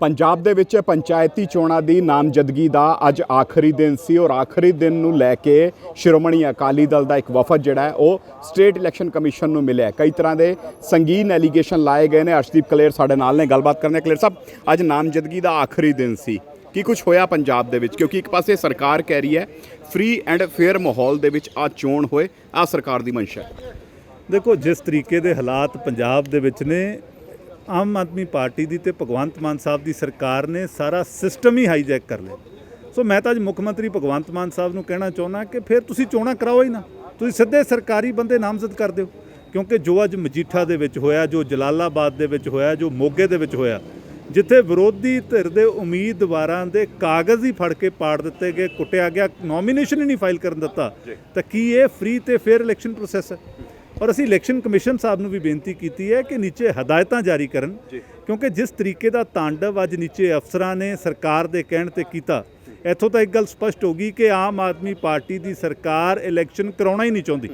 ਪੰਜਾਬ ਦੇ ਵਿੱਚ ਪੰਚਾਇਤੀ ਚੋਣਾਂ ਦੀ ਨਾਮਜ਼ਦਗੀ ਦਾ ਅੱਜ ਆਖਰੀ ਦਿਨ ਸੀ ਔਰ ਆਖਰੀ ਦਿਨ ਨੂੰ ਲੈ ਕੇ ਸ਼੍ਰੋਮਣੀ ਅਕਾਲੀ ਦਲ ਦਾ ਇੱਕ ਵਫਦ ਜਿਹੜਾ ਉਹ ਸਟੇਟ ਇਲੈਕਸ਼ਨ ਕਮਿਸ਼ਨ ਨੂੰ ਮਿਲਿਆ ਕਈ ਤਰ੍ਹਾਂ ਦੇ ਸੰਗੀਨ ਐਲੀਗੇਸ਼ਨ ਲਾਏ ਗਏ ਨੇ। ਅਰਸ਼ਦੀਪ ਕਲੇਰ ਸਾਡੇ ਨਾਲ ਨੇ। ਗੱਲਬਾਤ ਕਰਨੇ ਕਲੇਰ ਸਾਹਿਬ, ਅੱਜ ਨਾਮਜ਼ਦਗੀ ਦਾ ਆਖਰੀ ਦਿਨ ਸੀ। ਕੀ ਕੁਝ ਹੋਇਆ ਪੰਜਾਬ ਦੇ ਵਿੱਚ? ਕਿਉਂਕਿ ਇੱਕ ਪਾਸੇ ਸਰਕਾਰ ਕਹਿ ਰਹੀ ਹੈ ਫ੍ਰੀ ਐਂਡ ਫੇਅਰ ਮਾਹੌਲ ਦੇ ਵਿੱਚ ਆ ਚੋਣ ਹੋਏ। ਆ ਸਰਕਾਰ ਦੀ ਮਨਸ਼ਾ ਦੇਖੋ, ਜਿਸ ਤਰੀਕੇ ਦੇ ਹਾਲਾਤ ਪੰਜਾਬ ਦੇ ਵਿੱਚ ਨੇ ਆਮ ਆਦਮੀ ਪਾਰਟੀ ਦੀ ਤੇ ਭਗਵੰਤ ਮਾਨ ਸਾਹਿਬ ਦੀ ਸਰਕਾਰ ਨੇ ਸਾਰਾ ਸਿਸਟਮ ਹੀ ਹਾਈਜੈਕ ਕਰ ਲਿਆ। ਸੋ ਮੈਂ ਤਾਂ ਅੱਜ ਮੁੱਖ ਮੰਤਰੀ ਭਗਵੰਤ ਮਾਨ ਸਾਹਿਬ ਨੂੰ ਕਹਿਣਾ ਚਾਹੁੰਦਾ ਕਿ ਫਿਰ ਤੁਸੀਂ ਚੋਣਾਂ ਕਰਾਓ ਹੀ ਨਾ। ਤੁਸੀਂ ਸਿੱਧੇ ਸਰਕਾਰੀ ਬੰਦੇ ਨਾਮਜ਼ਦ ਕਰ ਦਿਓ। ਕਿਉਂਕਿ ਜੋ ਅੱਜ ਮਜੀਠਾ ਦੇ ਵਿੱਚ ਹੋਇਆ ਜੋ ਜਲਾਲਾਬਾਦ ਦੇ ਵਿੱਚ ਹੋਇਆ ਜੋ ਮੋਗੇ ਦੇ ਵਿੱਚ ਹੋਇਆ ਜਿੱਥੇ ਵਿਰੋਧੀ ਧਿਰ ਦੇ ਉਮੀਦਵਾਰਾਂ ਦੇ ਕਾਗਜ਼ ਹੀ ਫੜ ਕੇ ਪਾੜ ਦਿੱਤੇ ਗਏ ਕੁੱਟਿਆ ਗਿਆ ਨੋਮੀਨੇਸ਼ਨ ਹੀ ਨਹੀਂ ਫਾਈਲ ਕਰਨ ਦਿੱਤਾ ਤਾਂ ਕੀ ਇਹ ਫ੍ਰੀ ਤੇ ਫੇਅਰ ਇਲੈਕਸ਼ਨ ਪ੍ਰੋਸੈਸ ਹੈ? ਔਰ ਅਸੀਂ ਇਲੈਕਸ਼ਨ ਕਮਿਸ਼ਨ ਸਾਹਿਬ ਨੂੰ ਵੀ ਬੇਨਤੀ ਕੀਤੀ ਹੈ ਕਿ ਨੀਚੇ ਹਦਾਇਤਾਂ ਜਾਰੀ ਕਰਨ ਕਿਉਂਕਿ ਜਿਸ ਤਰੀਕੇ ਦਾ ਤਾਂਡਵ ਅੱਜ ਨੀਚੇ ਅਫਸਰਾਂ ਨੇ ਸਰਕਾਰ ਦੇ ਕਹਿਣ ਤੇ ਕੀਤਾ ਇੱਥੋਂ ਤਾਂ ਇੱਕ ਗੱਲ ਸਪਸ਼ਟ ਹੋ ਗਈ ਕਿ ਆਮ ਆਦਮੀ ਪਾਰਟੀ ਦੀ ਸਰਕਾਰ ਇਲੈਕਸ਼ਨ ਕਰਾਉਣਾ ਹੀ ਨਹੀਂ ਚਾਹੁੰਦੀ।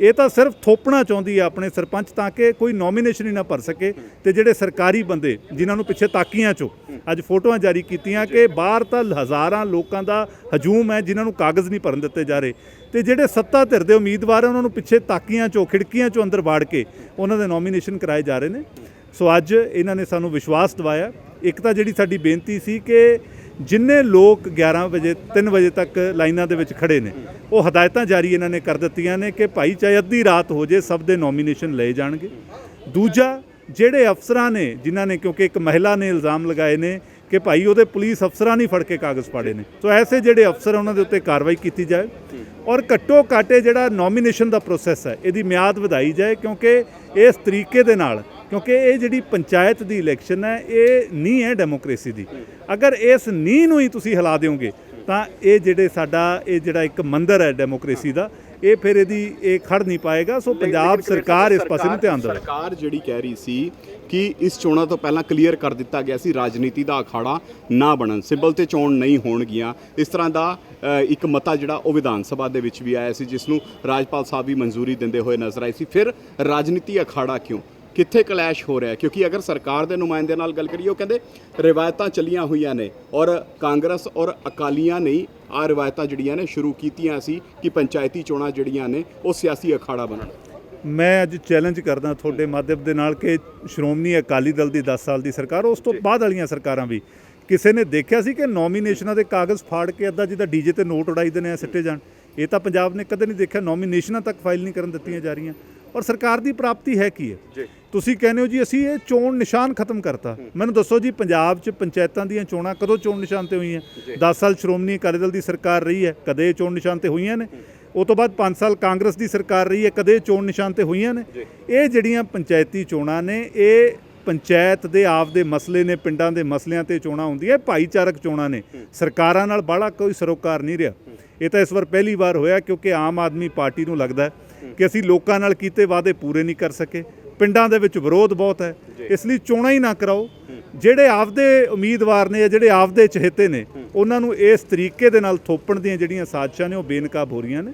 ਇਹ ਤਾਂ ਸਿਰਫ ਥੋਪਣਾ ਚਾਹੁੰਦੀ ਹੈ ਆਪਣੇ ਸਰਪੰਚ ਤਾਂ ਕਿ ਕੋਈ ਨੋਮੀਨੇਸ਼ਨ ਹੀ ਨਾ ਭਰ ਸਕੇ ਤੇ ਜਿਹੜੇ ਸਰਕਾਰੀ ਬੰਦੇ ਜਿਨ੍ਹਾਂ ਨੂੰ ਪਿੱਛੇ ਤਾਕੀਆਂ ਚੋਂ ਅੱਜ ਫੋਟੋਆਂ ਜਾਰੀ ਕੀਤੀਆਂ ਕਿ ਬਾਹਰ ਤਾਂ ਹਜ਼ਾਰਾਂ ਲੋਕਾਂ ਦਾ ਹਜੂਮ ਹੈ ਜਿਨ੍ਹਾਂ ਨੂੰ ਕਾਗਜ਼ ਨਹੀਂ ਭਰਨ ਦਿੱਤੇ ਜਾ ਰਹੇ। ਤੇ ਜਿਹੜੇ ਸੱਤਾ ਧਿਰ ਦੇ ਉਮੀਦਵਾਰ ਆ, ਉਹਨਾਂ ਨੂੰ ਪਿੱਛੇ ਤਾਕੀਆਂ ਚੋਂ, ਖਿੜਕੀਆਂ ਚੋਂ ਅੰਦਰ ਵਾੜ ਕੇ ਉਹਨਾਂ ਦੇ ਨੋਮੀਨੇਸ਼ਨ ਕਰਾਏ ਜਾ ਰਹੇ ਨੇ। ਸੋ ਅੱਜ ਇਹਨਾਂ ਨੇ ਸਾਨੂੰ ਵਿਸ਼ਵਾਸ ਦਿਵਾਇਆ। ਇੱਕ ਤਾਂ ਜਿਹੜੀ ਸਾਡੀ ਬੇਨਤੀ ਸੀ ਕਿ ਜਿੰਨੇ ਲੋਕ 11 ਵਜੇ 3 ਵਜੇ ਤੱਕ ਲਾਈਨਾਂ ਦੇ ਵਿੱਚ ਖੜੇ ਨੇ, ਉਹ ਹਦਾਇਤਾਂ ਜਾਰੀ ਇਹਨਾਂ ਨੇ ਕਰ ਦਿੱਤੀਆਂ ਨੇ ਕਿ ਭਾਈ ਚਾਹੇ ਅੱਧੀ ਰਾਤ ਹੋ ਜੇ ਸਭ ਦੇ ਨੋਮੀਨੇਸ਼ਨ ਲਏ ਜਾਣਗੇ। ਦੂਜਾ, ਜਿਹੜੇ ਅਫਸਰਾਂ ਨੇ, ਜਿਨ੍ਹਾਂ ਨੇ ਕਿਉਂਕਿ ਇੱਕ ਮਹਿਲਾ ਨੇ ਇਲਜ਼ਾਮ ਲਗਾਏ ਨੇ ਕਿ ਭਾਈ ਉਹਦੇ ਪੁਲਿਸ ਅਫਸਰਾਂ ਨਹੀਂ ਫੜ ਕੇ ਕਾਗਜ਼ ਪਾੜੇ ਨੇ। ਸੋ ਐਸੇ ਜਿਹੜੇ ਅਫਸਰ ਉਹਨਾਂ ਦੇ ਉੱਤੇ ਕਾਰਵਾਈ ਕੀਤੀ ਜਾਏ ਔਰ ਘੱਟੋ ਘਾਟੇ ਜਿਹੜਾ ਨੋਮੀਨੇਸ਼ਨ ਦਾ ਪ੍ਰੋਸੈਸ ਹੈ, ਇਹਦੀ ਮਿਆਦ ਵਧਾਈ ਜਾਏ ਕਿਉਂਕਿ ਇਸ ਤਰੀਕੇ ਦੇ ਨਾਲ, ਕਿਉਂਕਿ ਇਹ ਜਿਹੜੀ ਪੰਚਾਇਤ ਦੀ ਇਲੈਕਸ਼ਨ ਹੈ, ਇਹ ਨਹੀਂ ਹੈ ਡੈਮੋਕ੍ਰੇਸੀ ਦੀ। ਅਗਰ ਇਸ ਨੀਂਹ ਨੂੰ ਹੀ ਤੁਸੀਂ ਹਿਲਾ ਦਿਓਗੇ ਤਾਂ ਇਹ ਜਿਹੜੇ ਸਾਡਾ ਇਹ ਜਿਹੜਾ ਇੱਕ ਮੰਦਰ ਹੈ ਡੈਮੋਕ੍ਰੇਸੀ ਦਾ ਇਹ ਫਿਰ ਇਹਦੀ ਇਹ ਖੜ ਨਹੀਂ ਪਾਏਗਾ। ਸੋ ਪੰਜਾਬ ਸਰਕਾਰ ਇਸ ਪਾਸੇ ਨੂੰ ਧਿਆਨ ਦੇਵੇ ਸਰਕਾਰ ਜਿਹੜੀ ਕਹਿ ਰਹੀ ਸੀ ਕਿ ਇਸ ਚੋਣਾਂ ਤੋਂ ਪਹਿਲਾਂ ਕਲੀਅਰ ਕਰ ਦਿੱਤਾ ਗਿਆ ਸੀ ਰਾਜਨੀਤੀ ਦਾ ਅਖਾੜਾ ਨਾ ਬਣਨ। ਸਿੰਬਲ ਤੇ ਚੋਣ ਨਹੀਂ ਹੋਣਗੀਆਂ। ਇਸ ਤਰ੍ਹਾਂ ਦਾ ਇੱਕ ਮਤਾ ਜਿਹੜਾ ਉਹ ਵਿਧਾਨ ਸਭਾ ਦੇ ਵਿੱਚ ਵੀ ਆਇਆ ਸੀ ਜਿਸ ਨੂੰ ਰਾਜਪਾਲ ਸਾਹਿਬ ਵੀ ਮਨਜ਼ੂਰੀ ਦਿੰਦੇ ਹੋਏ ਨਜ਼ਰ ਆਈ ਸੀ। ਫਿਰ ਰਾਜਨੀਤੀ ਅਖਾੜਾ ਕਿਉਂ? ਕਿੱਥੇ ਕਲੈਸ਼ ਹੋ ਰਿਹਾ? ਕਿਉਂਕਿ ਅਗਰ ਸਰਕਾਰ ਦੇ ਨੁਮਾਇੰਦੇ ਨਾਲ ਗੱਲ ਕਰੀਏ ਉਹ ਕਹਿੰਦੇ ਰਿਵਾਇਤਾਂ ਚੱਲੀਆਂ ਹੋਈਆਂ ਨੇ ਔਰ ਕਾਂਗਰਸ ਔਰ ਅਕਾਲੀਆਂ ਨੇ ਆ ਰਿਵਾਇਤਾਂ ਜਿਹੜੀਆਂ ਨੇ ਸ਼ੁਰੂ ਕੀਤੀਆਂ ਸੀ ਕਿ ਪੰਚਾਇਤੀ ਚੋਣਾਂ ਜਿਹੜੀਆਂ ਨੇ ਉਹ ਸਿਆਸੀ ਅਖਾੜਾ ਬਣਨ। ਮੈਂ ਅੱਜ ਚੈਲੰਜ ਕਰਦਾ ਤੁਹਾਡੇ ਮਾਧਿਅਮ ਦੇ ਨਾਲ ਕਿ ਸ਼੍ਰੋਮਣੀ ਅਕਾਲੀ ਦਲ ਦੀ 10 ਸਾਲ ਦੀ ਸਰਕਾਰ ਉਸ ਤੋਂ ਬਾਅਦ ਵਾਲੀਆਂ ਸਰਕਾਰਾਂ ਵੀ। ਕਿਸੇ ਨੇ ਦੇਖਿਆ ਸੀ ਕਿ ਨੋਮੀਨੇਸ਼ਨਾਂ ਦੇ ਕਾਗਜ਼ ਫਾੜ ਕੇ ਅੱਧਾ ਜਿੱਦਾਂ ਡੀਜੇ ਤੇ ਨੋਟ ਉਡਾਈਦੇ ਨੇ ਸਿੱਟੇ ਜਾਣ? ਇਹ ਤਾਂ ਪੰਜਾਬ ਨੇ ਕਦੇ ਨਹੀਂ ਦੇਖਿਆ ਨੋਮੀਨੇਸ਼ਨਾਂ ਤੱਕ ਫਾਈਲ ਨਹੀਂ ਕਰਨ ਦਿੱਤੀਆਂ ਜਾ ਰਹੀਆਂ। ਔਰ ਸਰਕਾਰ ਦੀ ਪ੍ਰਾਪਤੀ ਹੈ ਕੀ ਹੈ? ਤੁਸੀਂ ਕਹਿੰਦੇ ਹੋ ਜੀ ਅਸੀਂ ਇਹ ਚੋਣ ਨਿਸ਼ਾਨ ਖਤਮ ਕਰਤਾ। ਮੈਨੂੰ ਦੱਸੋ ਜੀ ਪੰਜਾਬ 'ਚ ਪੰਚਾਇਤਾਂ ਦੀਆਂ ਚੋਣਾਂ ਕਦੋਂ ਚੋਣ ਨਿਸ਼ਾਨ ਤੇ ਹੋਈਆਂ? 10 ਸਾਲ ਸ਼੍ਰੋਮਣੀ ਅਕਾਲੀ ਦਲ ਦੀ ਸਰਕਾਰ ਰਹੀ ਹੈ ਕਦੇ ਚੋਣ ਨਿਸ਼ਾਨ ਤੇ ਹੋਈਆਂ ਨੇ? ਉਹ ਤੋਂ ਬਾਅਦ 5 ਸਾਲ ਕਾਂਗਰਸ ਦੀ ਸਰਕਾਰ ਰਹੀ ਹੈ ਕਦੇ ਚੋਣ ਨਿਸ਼ਾਨ ਤੇ ਹੋਈਆਂ ਨੇ? ਇਹ ਜਿਹੜੀਆਂ ਪੰਚਾਇਤੀ ਚੋਣਾਂ ਨੇ ਇਹ ਪੰਚਾਇਤ ਦੇ ਆਪ ਦੇ ਮਸਲੇ ਨੇ ਪਿੰਡਾਂ ਦੇ ਮਸਲਿਆਂ ਤੇ ਚੋਣਾਂ ਹੁੰਦੀਆਂ ਇਹ ਭਾਈਚਾਰਕ ਚੋਣਾਂ ਨੇ। ਸਰਕਾਰਾਂ ਨਾਲ ਬਾਹਲਾ ਕੋਈ ਸਰੋਕਾਰ ਨਹੀਂ ਰਿਹਾ। ਇਹ ਤਾਂ ਇਸ ਵਾਰ ਪਹਿਲੀ ਵਾਰ ਹੋਇਆ ਕਿਉਂਕਿ ਆਮ ਆਦਮੀ ਪਾਰਟੀ ਨੂੰ ਲੱਗਦਾ ਹੈ ਕਿ ਅਸੀਂ ਲੋਕਾਂ ਨਾਲ ਕੀਤੇ ਵਾਅਦੇ ਪੂਰੇ ਨਹੀਂ ਕਰ ਸਕੇ। ਪਿੰਡਾਂ ਦੇ ਵਿੱਚ ਵਿਰੋਧ ਬਹੁਤ ਹੈ। ਇਸ ਲਈ ਚੋਣਾਂ ਹੀ ਨਾ ਕਰਾਓ। ਜਿਹੜੇ ਆਪਦੇ ਉਮੀਦਵਾਰ ਨੇ ਜਿਹੜੇ ਆਪਦੇ ਚਹੇਤੇ ਨੇ ਉਹਨਾਂ ਨੂੰ ਇਸ ਤਰੀਕੇ ਦੇ ਨਾਲ ਥੋਪਣ ਦੀਆਂ ਜਿਹੜੀਆਂ ਸਾਜ਼ਿਸ਼ਾਂ ਨੇ ਉਹ ਬੇਨਕਾਬ ਹੋ ਰਹੀਆਂ ਨੇ।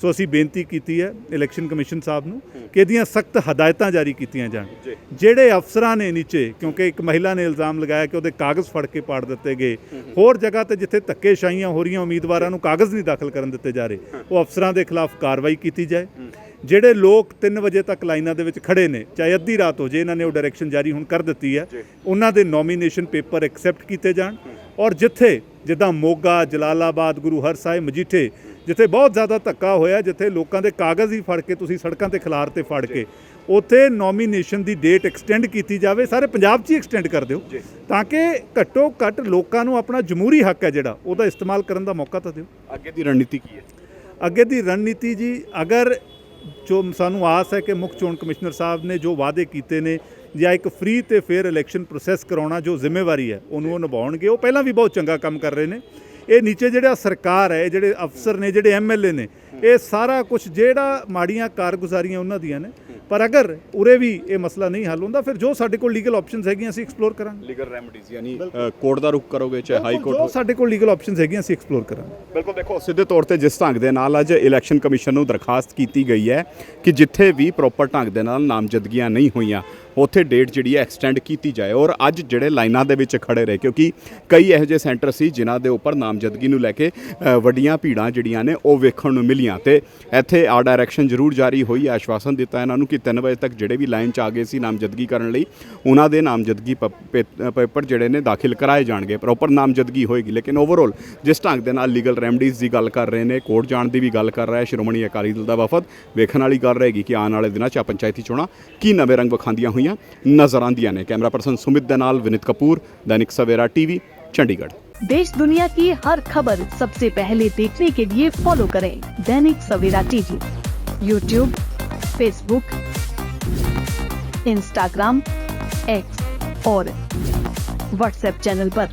ਸੋ ਅਸੀਂ ਬੇਨਤੀ ਕੀਤੀ ਹੈ ਇਲੈਕਸ਼ਨ ਕਮਿਸ਼ਨ ਸਾਹਿਬ ਨੂੰ ਕਿ ਇਹਦੀਆਂ ਸਖਤ ਹਦਾਇਤਾਂ ਜਾਰੀ ਕੀਤੀਆਂ ਜਾਣ। ਜਿਹੜੇ ਅਫਸਰਾਂ ਨੇ ਨੀਚੇ ਕਿਉਂਕਿ ਇੱਕ ਮਹਿਲਾ ਨੇ ਇਲਜ਼ਾਮ ਲਗਾਇਆ ਕਿ ਉਹਦੇ ਕਾਗਜ਼ ਫੜ ਕੇ ਪਾੜ ਦਿੱਤੇ ਗਏ। ਹੋਰ ਜਗ੍ਹਾ ਤੇ ਜਿੱਥੇ ਧੱਕੇਸ਼ਾਹੀਆਂ ਹੋ ਰਹੀਆਂ ਉਮੀਦਵਾਰਾਂ ਨੂੰ ਕਾਗਜ਼ ਨਹੀਂ ਦਾਖਲ ਕਰਨ ਦਿੱਤੇ ਜਾ ਰਹੇ ਉਹ ਅਫਸਰਾਂ ਦੇ ਖਿਲਾਫ ਕਾਰਵਾਈ ਕੀਤੀ ਜਾਏ। ਜਿਹੜੇ ਲੋਕ 3 ਵਜੇ ਤੱਕ ਲਾਈਨਾਂ ਦੇ ਵਿੱਚ ਖੜੇ ਨੇ ਚਾਹੇ ਅੱਧੀ ਰਾਤ ਹੋ ਜੇ ਇਹਨਾਂ ਨੇ ਉਹ ਡਾਇਰੈਕਸ਼ਨ ਜਾਰੀ ਹੁਣ ਕਰ ਦਿੱਤੀ ਹੈ ਉਹਨਾਂ ਦੇ ਨੋਮੀਨੇਸ਼ਨ ਪੇਪਰ ਐਕਸੈਪਟ ਕੀਤੇ ਜਾਣ। ਔਰ ਜਿੱਥੇ ਜਿੱਦਾਂ ਮੋਗਾ ਜਲਾਲਾਬਾਦ ਗੁਰੂ ਹਰਸਾਹਿਬ ਮਜੀਠੇ ਜਿੱਥੇ ਬਹੁਤ ਜ਼ਿਆਦਾ ਧੱਕਾ ਹੋਇਆ ਜਿੱਥੇ ਲੋਕਾਂ ਦੇ ਕਾਗਜ਼ ਹੀ ਫੜ ਕੇ ਤੁਸੀਂ ਸੜਕਾਂ ਤੇ ਖਿਲਾਰ ਤੇ ਫੜ ਕੇ ਉੱਥੇ ਨੋਮੀਨੇਸ਼ਨ ਦੀ ਡੇਟ ਐਕਸਟੈਂਡ ਕੀਤੀ ਜਾਵੇ ਸਾਰੇ ਪੰਜਾਬ 'ਚ ਹੀ ਐਕਸਟੈਂਡ ਕਰ ਦਿਓ ਤਾਂ ਕਿ ਘੱਟੋ ਘੱਟ ਲੋਕਾਂ ਨੂੰ ਆਪਣਾ ਜਮਹੂਰੀ ਹੱਕ ਹੈ ਜਿਹੜਾ ਉਹਦਾ ਇਸਤੇਮਾਲ ਕਰਨ ਦਾ ਮੌਕਾ ਤਾਂ ਦਿਓ। ਅੱਗੇ ਦੀ ਰਣਨੀਤੀ ਕੀ ਹੈ? ਅੱਗੇ ਦੀ ਰਣਨੀਤੀ ਜੀ ਅਗਰ ਜੋ ਸਾਨੂੰ ਆਸ ਹੈ ਕਿ ਮੁੱਖ ਚੋਣ ਕਮਿਸ਼ਨਰ ਸਾਹਿਬ ਨੇ ਜੋ ਵਾਅਦੇ ਕੀਤੇ ਨੇ ਜਾਂ ਇੱਕ ਫ੍ਰੀ ਤੇ ਫੇਅਰ ਇਲੈਕਸ਼ਨ ਪ੍ਰੋਸੈਸ ਕਰਾਉਣਾ ਜੋ ਜ਼ਿੰਮੇਵਾਰੀ ਹੈ ਉਹਨੂੰ ਉਹ ਨਿਭਾਉਣਗੇ ਉਹ ਪਹਿਲਾਂ ਵੀ ਬਹੁਤ ਚੰਗਾ ਕੰਮ ਕਰ ਰਹੇ ਨੇ। ਇਹ ਨੀਚੇ ਜਿਹੜਾ ਸਰਕਾਰ ਹੈ ਜਿਹੜੇ ਅਫਸਰ ਨੇ ਜਿਹੜੇ ਐਮਐਲਏ ਨੇ ਇਹ ਸਾਰਾ ਕੁਝ ਜਿਹੜਾ ਮਾੜੀਆਂ ਕਾਰਗੁਜ਼ਾਰੀਆਂ ਉਹਨਾਂ ਦੀਆਂ ਨੇ। ਪਰ ਅਗਰ ਉਰੇ ਵੀ ਇਹ ਮਸਲਾ ਨਹੀਂ ਹੱਲ ਹੁੰਦਾ ਫਿਰ ਜੋ ਸਾਡੇ ਕੋਲ ਲੀਗਲ ਆਪਸ਼ਨਸ ਹੈਗੀਆਂ ਅਸੀਂ ਐਕਸਪਲੋਰ ਕਰਾਂਗੇ। ਲੀਗਲ ਰੈਮਡੀਜ਼ ਯਾਨੀ ਕੋਰਟ ਦਾ ਰੁਖ ਕਰੋਗੇ ਚਾਹੇ ਹਾਈ ਕੋਰਟ ਜੋ ਸਾਡੇ ਕੋਲ ਲੀਗਲ ਆਪਸ਼ਨਸ ਹੈਗੀਆਂ ਅਸੀਂ ਐਕਸਪਲੋਰ ਕਰਾਂਗੇ। ਬਿਲਕੁਲ ਦੇਖੋ ਸਿੱਧੇ ਤੌਰ ਤੇ ਜਿਸ ਢੰਗ ਦੇ ਨਾਲ ਅੱਜ ਇਲੈਕਸ਼ਨ ਕਮਿਸ਼ਨ ਨੂੰ ਦਰਖਾਸਤ ਕੀਤੀ ਗਈ ਹੈ ਕਿ ਜਿੱਥੇ ਵੀ ਪ੍ਰੋਪਰ ਢੰਗ ਦੇ ਨਾਲ ਨਾਮਜ਼ਦਗੀਆਂ ਨਹੀਂ ਹੋਈਆਂ ਉੱਥੇ ਡੇਟ ਜਿਹੜੀ ਹੈ ਐਕਸਟੈਂਡ ਕੀਤੀ ਜਾਏ ਔਰ ਅੱਜ ਜਿਹੜੇ ਲਾਈਨਾਂ ਦੇ ਵਿੱਚ ਖੜੇ ਰਹੇ, ਕਿਉਂਕਿ ਕਈ ਇਹੋ ਜਿਹੇ ਸੈਂਟਰ ਸੀ ਜਿਨ੍ਹਾਂ ਦੇ ਉੱਪਰ ਨਾਮਜ਼ਦਗੀ ਨੂੰ ਲੈ ਕੇ ਵੱਡੀਆਂ ਭੀੜਾਂ ਜਿਹੜੀਆਂ ਨੇ ਉਹ ਵੇਖਣ ਨੂੰ ਮਿਲੀਆਂ ਤੇ ਇੱਥੇ ਆ ਡਾਇਰੈਕਸ਼ਨ ਜ਼ਰੂਰ ਜਾਰੀ ਹੋਈ, ਆਸ਼ਵਾਸਨ ਦਿੱਤਾ ਇਹਨਾਂ ਨੂੰ ਕਿ 3 ਵਜੇ ਤੱਕ ਜਿਹੜੇ ਵੀ ਲਾਈਨ 'ਚ ਆ ਗਏ ਸੀ ਨਾਮਜ਼ਦਗੀ ਕਰਨ ਲਈ, ਉਹਨਾਂ ਦੇ ਨਾਮਜ਼ਦਗੀ ਪੇ- ਪੇਪਰ ਜਿਹੜੇ ਨੇ ਦਾਖਲ ਕਰਾਏ ਜਾਣਗੇ ਪ੍ਰੋਪਰ ਨਾਮਜ਼ਦਗੀ ਹੋਏਗੀ। ਲੇਕਿਨ ਓਵਰਆਲ ਜਿਸ ਢੰਗ ਦੇ ਨਾਲ ਲੀਗਲ ਰੈਮਡੀਜ਼ ਦੀ ਗੱਲ ਕਰ ਰਹੇ ਨੇ ਕੋਰਟ ਜਾਣ ਦੀ ਵੀ ਗੱਲ ਕਰ ਰਿਹਾ ਹੈ, ਸ਼੍ਰੋਮਣੀ ਅਕਾਲੀ ਦਲ ਦਾ ਵਫਦ ਵੇਖਣ ਵਾਲੀ ਗੱਲ ਰਹੇਗੀ ਕਿ ਆਉਣ ਵਾਲੇ ਦਿਨਾਂ 'ਚ ਆ ਪੰਚਾਇਤੀ ਚੋਣਾਂ ਕੀ ਨਵੇਂ ਰੰਗ ਵਿਖਾਉਂਦੀਆਂ ਹੋਈਆਂ ਨਜ਼ਰ ਆਉਂਦੀਆਂ ਨੇ ਕੈਮਰਾ ਪਰਸਨ ਸੁਮਿਤ ਦੇ ਨਾਲ ਵਿਨਿਤ ਕਪੂਰ ਦੈਨਿਕ ਸਵੇਰਾ ਟੀਵੀ ਚੰਡੀਗੜ੍ਹ देश दुनिया की हर खबर सबसे पहले देखने के लिए फॉलो करें Dainik Savera TV YouTube Facebook Instagram X और व्हाट्सएप चैनल पर।